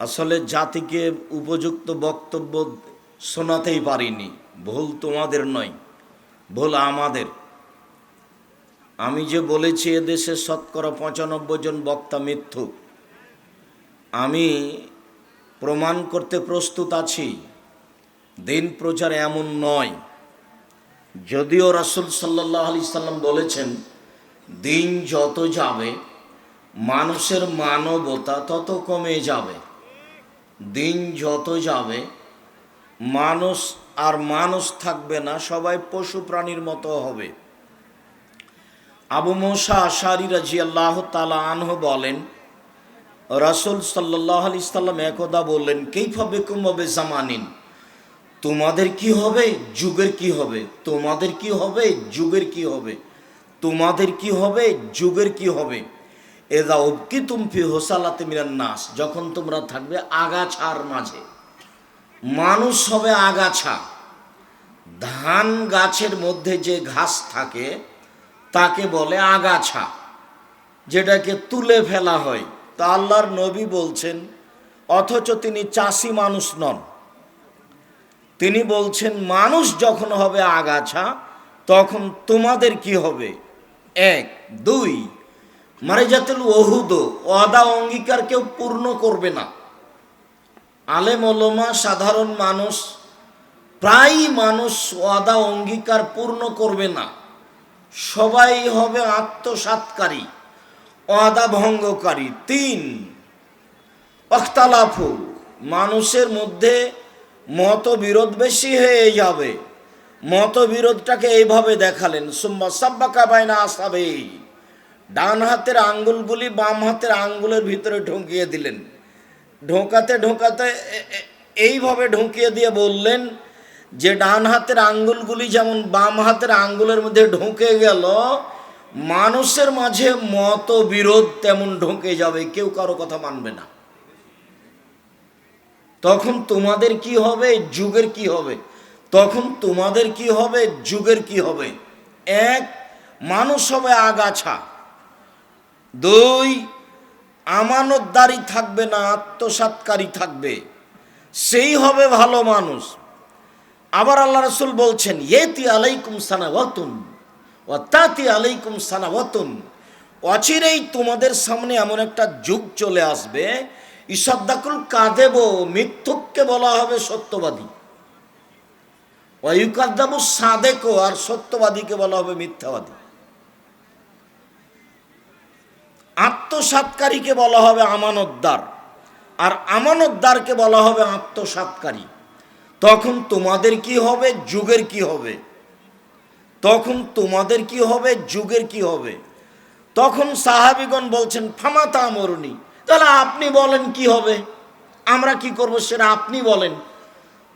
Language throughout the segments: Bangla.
আসলে জাতিকে উপযুক্ত বক্তব্য শোনাতেই পারিনি। ভুল তোমাদের নয়, ভুল আমাদের। আমি যে বলেছি এদেশে শতকরা পঁচানব্বই জন বক্তা মিথ্যুক। আমি প্রমাণ করতে প্রস্তুত আছি, দিন প্রচার এমন নয়। যদিও রাসুল সাল্লাহ আলি সাল্লাম বলেছেন, দিন যত যাবে, মানুষের মানবতা তত কমে যাবে। দিন যত যাবে, মানুষ আর মানুষ থাকবে না, সবাই পশু প্রাণীর মতো হবে। আবু মোসা আশারি রাজি তালা আনহ বলেন, রাসুল সাল্লাহ আলি সাল্লাম একদা বললেন কেইভাবে কুমবে জামানিন? তোমাদের কি হবে? যুগের কি হবে? তোমাদের কি হবে? যুগের কি হবে? তোমাদের কি হবে? যুগের কি হবে? এদা অবকি তুমফি হোসালাতে মিলান নাস, যখন তোমরা থাকবে আগাছার মাঝে। মানুষ হবে আগাছা। ধান গাছের মধ্যে যে ঘাস থাকে, তাকে বলে আগাছা, যেটাকে তুলে ফেলা হয়। তা আল্লাহর নবী বলছেন, অথচ তিনি চাষি মানুষ নন। তিনি বলছেন, মানুষ যখন হবে আগাছা, তখন তোমাদের কি হবে? এক, দুই মানে জাতুল ওহুদ ওয়াদা অঙ্গীকার কেউ পূর্ণ করবে না। আলেম ওলমা, সাধারণ মানুষ প্রায় মানুষ ওয়াদা অঙ্গীকার পূর্ণ করবে না। সবাই হবে আত্মসাতকারী ওয়াদা ভঙ্গকারী। তিন অখতালাফু মানুষের মধ্যে মতবিরোধ বেশি হয়ে যাবে। মতবিরোধটাকে এইভাবে দেখালেন। সুম্মা সাব্বাকা বাইনা আসাবে ডান হাতের আঙ্গুলগুলি বাম হাতের আঙ্গুলের ভিতরে ঢুকিয়ে দিলেন। ঢোকাতে ঢোকাতে এইভাবে ঢুকিয়ে দিয়ে বললেন যে, ডান হাতের আঙ্গুলগুলি যেমন বাম হাতের আঙ্গুলের মধ্যে ঢুকে গেল, মানুষের মাঝে মতবিরোধ তেমন ঢুকে যাবে, কেউ কারও কথা মানবে না। তখন তোমাদের কি হবে? যুগের কি হবে? তখন তোমাদের কি হবে? যুগের কি হবে? এক, মানুষ হবে আগাছা। দুই, আমানতদারি থাকবে না, আত্মসাৎকারী থাকবে। সেই হবে ভালো মানুষ। আবার আল্লাহ রসুল বলছেন, ইয়েতি আলাইকুম সানাওয়াতুন ও তাতি আলাইকুম সানাওয়াতুন। অচিরেই তোমাদের সামনে এমন একটা যুগ চলে আসবে, ইসদ্দাকুল কাদেব, মিথ্যুককে বলা হবে সত্যবাদী। ওয়ুকাদ্দাবু সাদেকো, আর সত্যবাদীকে বলা হবে মিথ্যাবাদী। আত্মসাৎকারীকে বলা হবে আমানতদার। আর আমানতদারকে বলা হবে আত্মসাৎকারী তখন তোমাদের কি হবে? যুগের কি হবে? তখন তোমাদের কি হবে? যুগের কি হবে? তখন সাহাবিগণ বলছেন ফামাতা মরুনি তাহলে আপনি বলেন কি হবে? আমরা কি করব সেটা আপনি বলেন।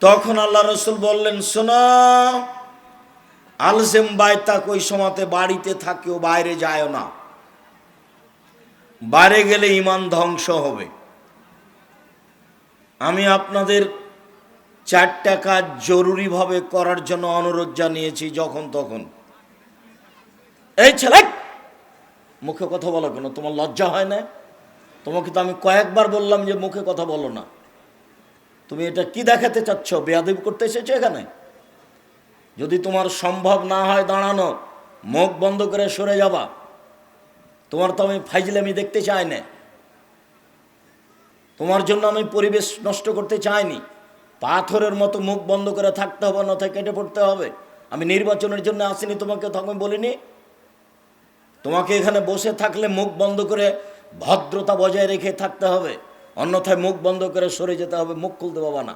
তখন আল্লাহ রসুল বললেন, শোনো আলসেম বাইতাক ওই সময়তে বাড়িতে থাকিও, বাইরে যায় না। বাইরে গেলে ইমান ধ্বংস হবে। আমি আপনাদের চারটা কাজ জরুরিভাবে করার জন্য অনুরোধ জানিয়েছি যখন তখন। এই ছেলে, মুখে কথা বলো কেন? তোমার লজ্জা হয় না? তোমাকে তো আমি কয়েকবার বললাম যে মুখে কথা বলো না। তুমি এটা কি দেখাতে চাচ্ছ? বেয়াদবি করতে এসেছ এখানে? যদি তোমার সম্ভব না হয় দাঁড়ানো, মুখ বন্ধ করে সরে যাবা। তোমার তো আমি ফাইজলামি দেখতে চাই না। তোমার জন্য আমি পরিবেশ নষ্ট করতে চাইনি। পাথরের মতো মুখ বন্ধ করে থাকতে হবে নথায় কেটে পড়তে হবে। আমি নির্বাচনের জন্য আসিনি, তোমাকে তখন বলিনি। তোমাকে এখানে বসে থাকলে মুখ বন্ধ করে ভদ্রতা বজায় রেখে থাকতে হবে। অন্যথায় মুখ বন্ধ করে সরে যেতে হবে, মুখ খুলতে পাবা না।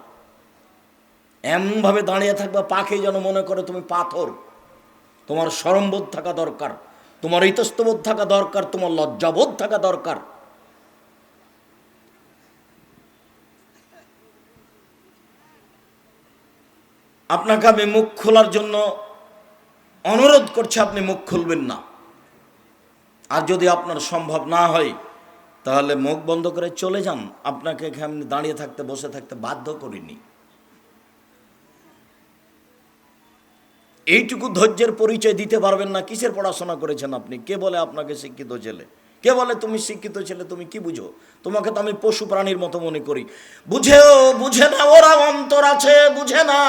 এমনভাবে দাঁড়িয়ে থাকবা, পাখি যেন মনে করে তুমি পাথর। তোমার সরমবোধ থাকা দরকার। তোমার ইতস্তবোধ থাকা দরকার, তোমার লজ্জাবোধ থাকা দরকার। আপনাকে আমি মুখ খোলার জন্য অনুরোধ করছি, আপনি মুখ খুলবেন না। আর যদি আপনার সম্ভব না হয়, তাহলে মুখ বন্ধ করে চলে যান। আপনাকে এখানে দাঁড়িয়ে থাকতে, বসে থাকতে বাধ্য করিনি। এইটুকু ধৈর্যের পরিচয় দিতে পারবেন না, কিসের পড়াশোনা করেছেন আপনি? কে বলে আপনাকে শিক্ষিত ছেলে? কে বলে তুমি শিক্ষিত ছেলে, তুমি কি বুঝো? তোমাকে তো আমি পশু প্রাণীর মতো মনে করি। বুঝেও বুঝে না, ওরা অন্তর আছে, বুঝে না।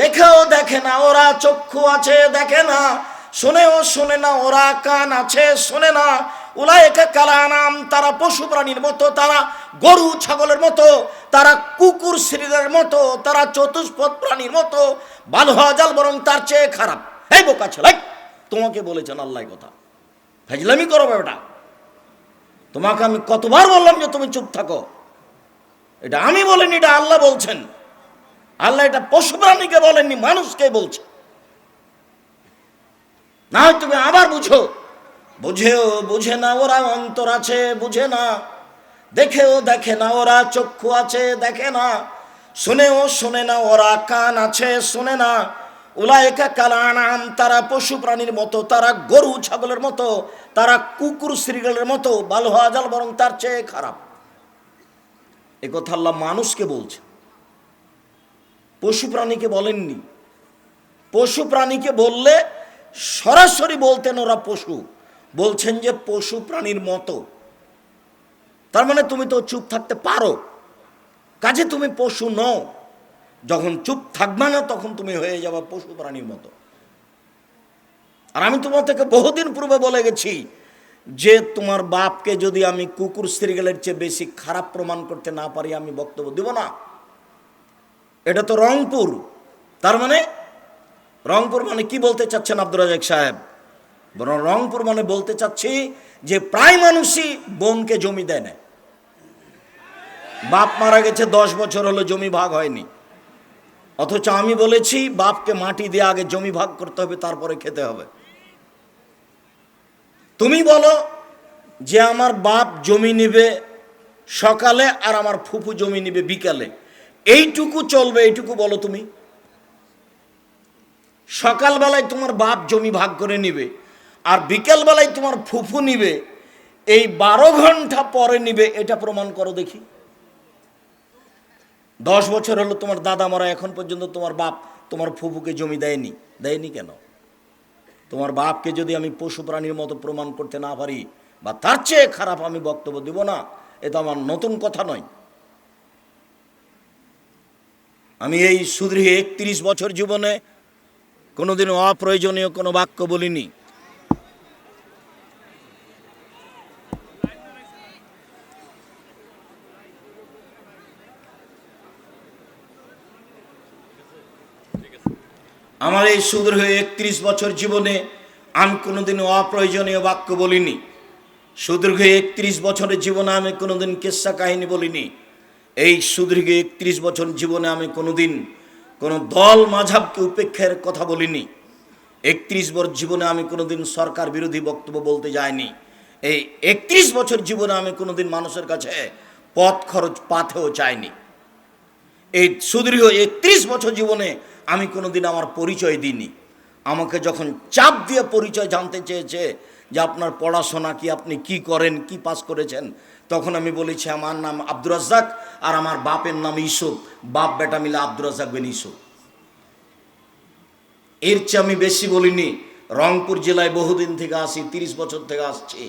দেখেও দেখে না, ওরা চক্ষু আছে, দেখে না। শোনেও শোনে না, ওরা কান আছে, শোনে না। উলায়কা কালানাম, তারা পশু প্রাণীর মতো, তারা গরু, ছাগলের মতো, তারা কুকুর শ্রীরের মতো, তারা চতুষ্পদ প্রাণীর মতো ভালো হওয়া বরং তার চেয়ে খারাপ। এই বোকা ছেলে তোমাকে বলেছেন আল্লাহ কথা। করো বেটা তোমাকে আমি কতবার বললাম যে তুমি চুপ থাকো। এটা আমি বলিনি, এটা আল্লাহ বলছেন। আল্লাহ এটা পশু প্রাণীকে বলেননি, মানুষকে বলছে না হয় তুমি আবার বুঝো। বুঝেও বুঝে না, ওরা অন্তর আছে, বুঝে না। দেখেও দেখে না, ওরা চক্ষু আছে, দেখে না। শুনেও শোনে না, ওরা কান আছে, শোনে না। উলায়কা কালানাম, তারা পশু প্রাণীর মতো, তারা গরু ছাগলের মতো, তারা কুকুর শ্রীগলের মতো হওয়া যাল বরং তার চেয়ে খারাপ। এ কথা আল্লাহ মানুষকে বলছে। পশু প্রাণীকে বলেননি। পশু প্রাণীকে বললে সরাসরি বলতেন ওরা পশু। বলছেন যে পশু প্রাণীর মতো। তার মানে তুমি তো চুপ থাকতে পারো। কাজে তুমি পশু নও। যখন চুপ থাকবে না, তখন তুমি হয়ে যাবে পশু প্রাণীর মতো। আর আমি তোমার থেকে বহুদিন পূর্বে বলে গেছি যে তোমার বাপকে যদি আমি কুকুর শ্রীগেলের চেয়ে বেশি খারাপ প্রমাণ করতে না পারি, আমি বক্তব্য দিব না। এটা তো রংপুর। তার মানে রংপুর মানে কি বলতে চাচ্ছেন আব্দুর রাজাক সাহেব? বরং রংপুর মানে বলতে চাচ্ছি যে প্রায় মানুষই বোনকে জমি দেয় না বাপ মারা গেছে, দশ বছর হলো জমি ভাগ হয়নি। অথচ আমি বলেছি, বাপকে মাটি দিয়ে আগে জমি ভাগ করতে হবে, তারপরে খেতে হবে। তুমি বলো যে আমার বাপ জমি নিবে সকালে আর আমার ফুফু জমি নিবে বিকালে। এইটুকু চলবে, এইটুকু বলো তুমি। সকালবেলায় তোমার বাপ জমি ভাগ করে নিবে। আর বিকালবেলায় তোমার ফুফু নিবে, এই বারো ঘণ্টা পরে নিবে, এটা প্রমাণ করো দেখি। দশ বছর হলো তোমার দাদা মারা, এখন পর্যন্ত তোমার বাপ তোমার ফুফুকে জমি দেয়নি। দেয়নি কেন? তোমার বাপকে যদি আমি পশু প্রাণীর মতো প্রমাণ করতে না পারি, বা তার চেয়ে খারাপ আমি বক্তব্য দিব না, এ তো আমার নতুন কথা নয়। আমি এই সুদৃঢ় একত্রিশ বছর জীবনে কোনোদিনও অপ্রয়োজনীয় কোনো বাক্য বলিনি। আমার এই সুদীর্ঘ একত্রিশ বছর জীবনে আমি কোনোদিনও অপ্রয়োজনীয় বাক্য বলিনি। সুদীর্ঘ একত্রিশ বছরের জীবনে আমি কোনোদিন কেসা কাহিনী বলিনি। এই সুদীর্ঘ একত্রিশ বছর জীবনে আমি কোনোদিন কোনো দল মাঝাবকে উপেক্ষার কথা বলিনি। একত্রিশ বছর জীবনে আমি কোনোদিন সরকার বিরোধী বক্তব্য বলতে যাইনি। এই একত্রিশ বছর জীবনে আমি কোনোদিন মানুষের কাছে পথ খরচ পাথেও চাইনি এই সুদীর্ঘ একত্রিশ বছর জীবনে আমি কোনোদিন আমার পরিচয় দিইনি। আমাকে যখন চাপ দিয়ে পরিচয় জানতে চেয়েছে যে আপনার পড়াশোনা কি, আপনি কি করেন, কি পাস করেছেন, তখন আমি বলেছি, আমার নাম আব্দুর রাজ্জাক আর আমার বাপের নাম ইসুফ বাপ বেটা মিলে আব্দুর রাজ্জাক বিন ইসুফ এর চেয়ে আমি বেশি বলিনি, রংপুর জেলায় বহুদিন থেকে আসি, তিরিশ বছর থেকে আসছি।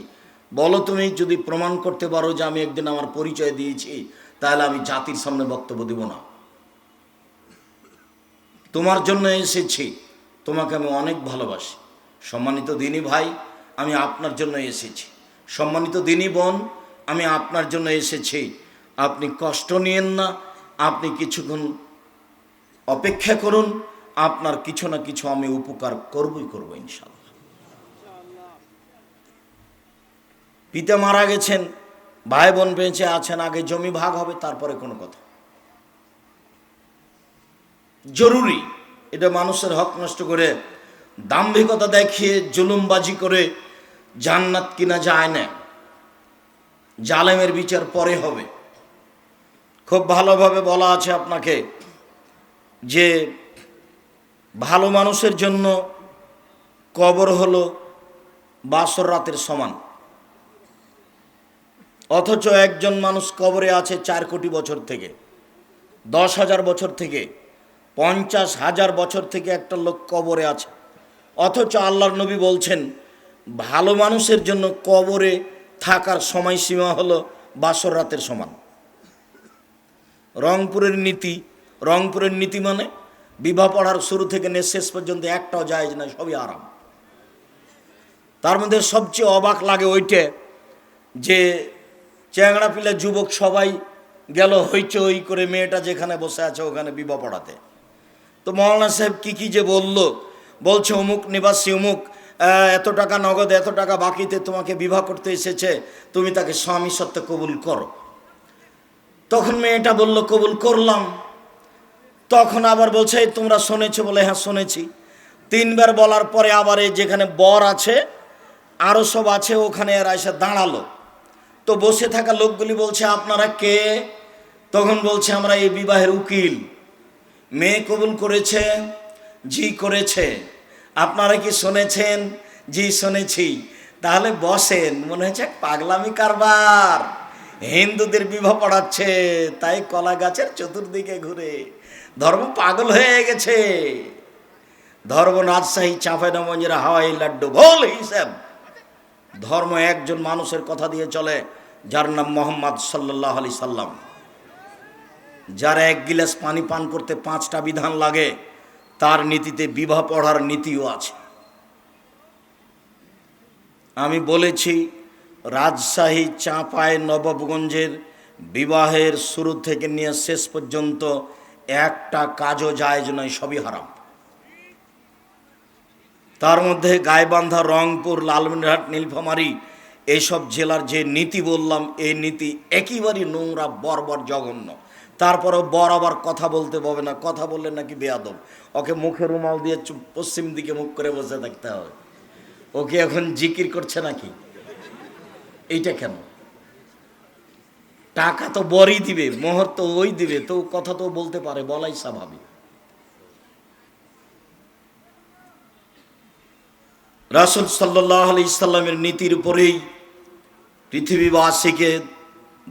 বলো তুমি, যদি প্রমাণ করতে পারো যে আমি একদিন আমার পরিচয় দিয়েছি, তাহলে আমি জাতির সামনে বক্তব্য দিব না। তোমার জন্য এসেছি। তোমাকে আমি অনেক ভালোবাসি। সম্মানিত দিনী ভাই, আমি আপনার জন্য এসেছি। সম্মানিত দিনী বোন, আমি আপনার জন্য এসেছি। আপনি কষ্ট নিয়েন না, আপনি কিছুক্ষণ অপেক্ষা করুন, আপনার কিছু না কিছু আমি উপকার করবই করব ইনশাল্লাহ পিতা মারা গেছেন, ভাই বোন বেঁচে আছেন, আগে জমি ভাগ হবে, তারপরে কোনো কথা। জরুরি। এটা মানুষের হক নষ্ট করে, দাম্ভিকতা দেখিয়ে জুলুমবাজি করে জান্নাত কিনা যায় না। জালেমের বিচার পরে হবে। খুব ভালোভাবে বলা আছে আপনাকে যে ভালো মানুষের জন্য কবর হলো বাসর রাতের সমান। অথচ একজন মানুষ কবরে আছে চার কোটি বছর থেকে, দশ হাজার বছর থেকে। পঞ্চাশ হাজার বছর থেকে একটা লোক কবরে আছে। অথচ আল্লাহর নবী বলছেন, ভালো মানুষের জন্য কবরে থাকার সময়সীমা হলো বাসর রাতের সমান। রংপুরের নীতি রংপুরের নীতি মানে বিবাহ পড়ার শুরু থেকে নে শেষ পর্যন্ত একটাও যায় না সবই আরাম। তার মধ্যে সবচেয়ে অবাক লাগে ওইটে যে চ্যাংড়া পিলা যুবক সবাই গেল হইচ হইচই করে মেয়েটা যেখানে বসে আছে ওখানে বিবাহ পড়াতে। তো মৌলানা সাহেব কি কি যে বলল? বলছে, অমুক নিবাসী, অমুক এত টাকা নগদ, এত টাকা বাকিতে তোমাকে বিবাহ করতে এসেছে, তুমি তাকে স্বামী সত্ত্বে কবুল করো। তখন মেয়েটা বলল, কবুল করলাম। তখন আবার বলছে তোমরা শুনেছো বলে? হ্যাঁ শুনেছি। তিনবার বলার পরে আবার এই যেখানে বর আছে আরও সব আছে, ওখানে এরা এসে দাঁড়াল। তো বসে থাকা লোকগুলি বলছে, আপনারা কে? তখন বলছে, আমরা এই বিবাহের উকিল। মেয়ে কবুল করেছে, জি করেছে। আপনারা কি শুনেছেন? জি শুনেছি। তাহলে বসেন, মনে হচ্ছে পাগলামি কারবার। হিন্দুদের বিবাহ পড়াচ্ছে, তাই কলা গাছের চতুর্দিকে ঘুরে। ধর্ম পাগল হয়ে গেছে। ধর্ম রাজশাহী চাঁপাইনগঞ্জের হাওয়াই লাড্ডু, ভোল হিসেব। ধর্ম একজন মানুষের কথা দিয়ে চলে, যার নাম মোহাম্মদ সাল্লাহ আলি সাল্লাম। যার এক গিলাস পানি পান করতে পাঁচটা বিধান লাগে, তার নীতিতে বিবাহ পড়ার নীতিও আছে। আমি বলেছি, রাজশাহী চাঁপায় নবাবগঞ্জের বিবাহের শুরু থেকে নিয়ে শেষ পর্যন্ত একটা কাজও জায়জ নয়, সবই হারাম। তার মধ্যে গাইবান্ধা, রংপুর লালমিনহাট নীলফামারী এইসব জেলার যে নীতি বললাম, এই নীতি একেবারেই নোংরা, বর্বর, জঘন্য। তারপরেও বর আবার কথা বলতে পাবে না, কথা বললে নাকি বেয়াদব। ওকে মুখে রুমাল দিয়ে পশ্চিম দিকে মুখ করে বসে থাকতে হবে। ওকে এখন জিকির করছে নাকি? এইটা কেন? টাকা তো বরই দিবে মোহর তো ওই দিবে, তো কথা তো বলতে পারে, বলাই স্বাভাবিক। রাসুল সাল্লাহ আলি ইসলামের নীতির উপরেই পৃথিবীবাসীকে,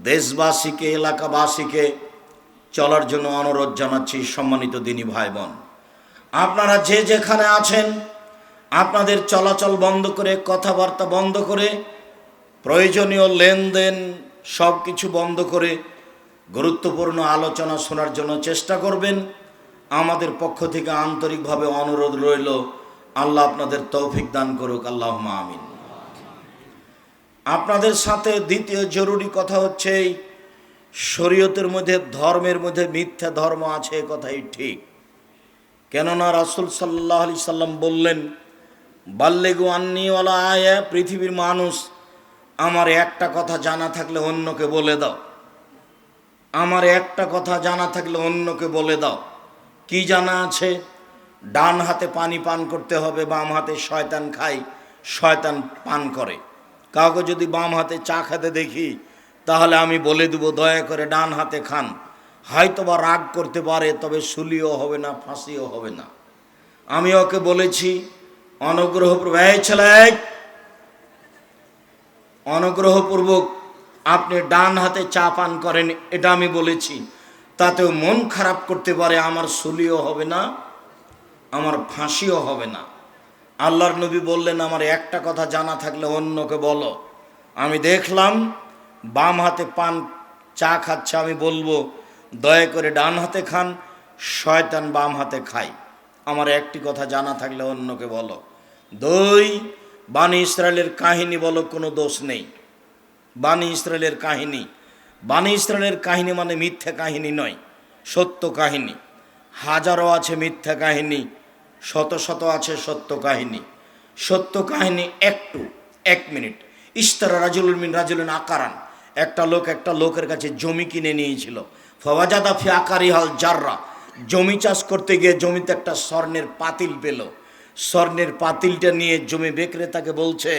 দেশবাসীকে, এলাকাবাসীকে চলার জন্য অনুরোধ জানাচ্ছি সম্মানিত দিনী ভাই বোন আপনারা যে যেখানে আছেন, আপনাদের চলাচল বন্ধ করে, কথাবার্তা বন্ধ করে, প্রয়োজনীয় লেনদেন সব কিছু বন্ধ করে গুরুত্বপূর্ণ আলোচনা শোনার জন্য চেষ্টা করবেন। আমাদের পক্ষ থেকে আন্তরিকভাবে অনুরোধ রইল, আল্লাহ আপনাদের তৌফিক দান করুক আল্লাহ আমিন। আপনাদের সাথে দ্বিতীয় জরুরি কথা হচ্ছে এই শরীয়তের মধ্যে, ধর্মের মধ্যে মিথ্যা ধর্ম আছে কথাই ঠিক। কেননা রাসুল সাল্লাহ আলি সাল্লাম বললেন, বাল্লেগু আন্নিওয়ালা আয়া পৃথিবীর মানুষ, আমার একটা কথা জানা থাকলে অন্যকে বলে দাও। আমার একটা কথা জানা থাকলে অন্যকে বলে দাও। কি জানা আছে? ডান হাতে পানি পান করতে হবে, বাম হাতে শয়তান খাই শয়তান পান করে। কাউকে যদি বাম হাতে চা খেতে দেখি তাহলে আমি বলে দেবো, দয়া করে ডান হাতে খান। হয়তো বা রাগ করতে পারে, তবে শুলিও হবে না, ফাঁসিও হবে না। আমি ওকে বলেছি অনুগ্রহ ব্যয় ছেলে, অনুগ্রহপূর্বক আপনি ডান হাতে চা পান করেন, এটা আমি বলেছি। তাতেও মন খারাপ করতে পারে, আমার সুলিও হবে না, আমার ফাঁসিও হবে না। আল্লাহর নবী বললেন, আমার একটা কথা জানা থাকলে অন্যকে বলো। আমি দেখলাম বাম হাতে পান, চা খাচ্ছে, আমি বলব, দয়া করে ডান হাতে খান, শয়তান বাম হাতে খাই আমার একটি কথা জানা থাকলে অন্যকে বলো। দই, বানি ইসরায়েলের কাহিনী বলো, কোনো দোষ নেই। বানি ইসরায়েলের কাহিনী। বানি ইসরায়েলের কাহিনী মানে মিথ্যা কাহিনী নয়, সত্য কাহিনী। হাজারো আছে মিথ্যা কাহিনী, শত শত আছে সত্য কাহিনী। সত্য কাহিনী একটু, এক মিনিট। ইস্তারা রাজুল মিন রাজুলিন আকারান। একটা লোক একটা লোকের কাছে জমি কিনে নিয়েছিল। ফওয়াজাদা ফি আকারি হাল জাররা। জমি চাষ করতে গিয়ে জমিতে একটা স্বর্ণের পাতিল পেল। স্বর্ণের পাতিলটা নিয়ে জমি বিক্রেতাকে বলছে,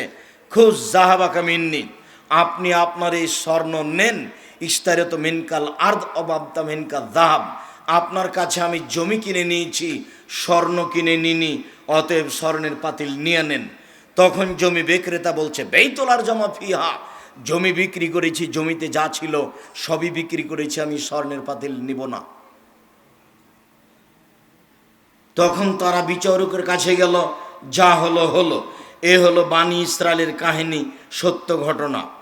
খুশ জাহাবাকা মিন্নি, আপনি আপনার এই স্বর্ণ নেন ইস্তারে তো মিনকাল আর্দ অবাবতা মিনকাল দাহাব। আপনার কাছে আমি জমি কিনে নিয়েছি, স্বর্ণ কিনে নিনি, অতএব স্বর্ণের পাতিল নিয়ে নেন। তখন জমি বিক্রেতা বলছে বেইতলার জমা ফিহা জমি বিক্রি করেছি, জমিতে যা ছিল সবই বিক্রি করেছি, আমি স্বর্ণের পাতিল নিব না। তখন তারা বিচারকের কাছে গেল, যা হলো হলো, এ হলো বাণী ইসরায়েলের কাহিনী, সত্য ঘটনা।